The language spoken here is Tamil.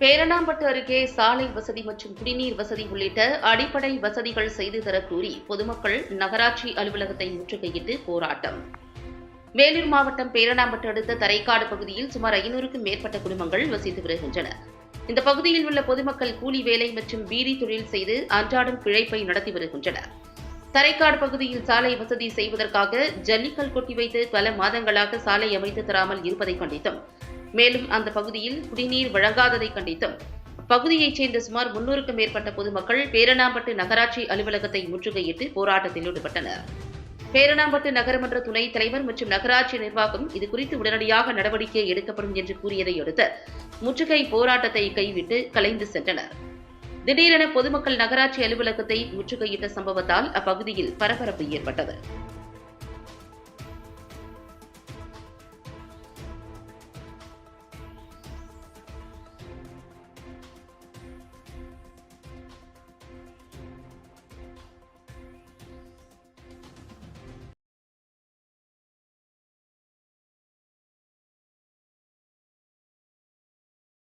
பேரணாம்பட்டு அருகே சாலை வசதி மற்றும் குடிநீர் வசதி உள்ளிட்ட அடிப்படை வசதிகள் செய்து தரக் பொதுமக்கள் நகராட்சி அலுவலகத்தை முற்றுகையிட்டு போராட்டம். வேலூர் மாவட்டம் பேரணாம்பட்டு அடுத்த தரைக்காடு பகுதியில் சுமார் ஐநூறுக்கும் மேற்பட்ட குடும்பங்கள் வசித்து வருகின்றன இந்த பகுதியில் உள்ள பொதுமக்கள் கூலி வேலை மற்றும் பீடி தொழில் செய்து அன்றாடம் பிழைப்பை நடத்தி வருகின்றனர். தரைக்காடு பகுதியில் சாலை வசதி செய்வதற்காக ஜல்லிக்கல் கொட்டி வைத்து பல மாதங்களாக சாலை அமைத்து தராமல் இருப்பதை கண்டித்தும் மேலும் அந்த பகுதியில் குடிநீர் வழங்காததை கண்டித்தும். பகுதியைச் சேர்ந்த சுமார் முன்னூறுக்கும் மேற்பட்ட பொதுமக்கள் பேரணாம்பட்டு நகராட்சி அலுவலகத்தை முற்றுகையிட்டு போராட்டத்தில் ஈடுபட்டனர். பேரணாம்பட்டு நகரமன்ற துணைத் தலைவர் மற்றும் நகராட்சி நிர்வாகம் இது குறித்து உடனடியாக நடவடிக்கை எடுக்கப்படும் என்று கூறியதை அடுத்து முற்றுகை போராட்டத்தை கைவிட்டு கலைந்து சென்றனர். திடீரென பொதுமக்கள் நகராட்சி அலுவலகத்தை முற்றுகையிட்ட சம்பவத்தால் அப்பகுதியில் பரபரப்பு ஏற்பட்டது.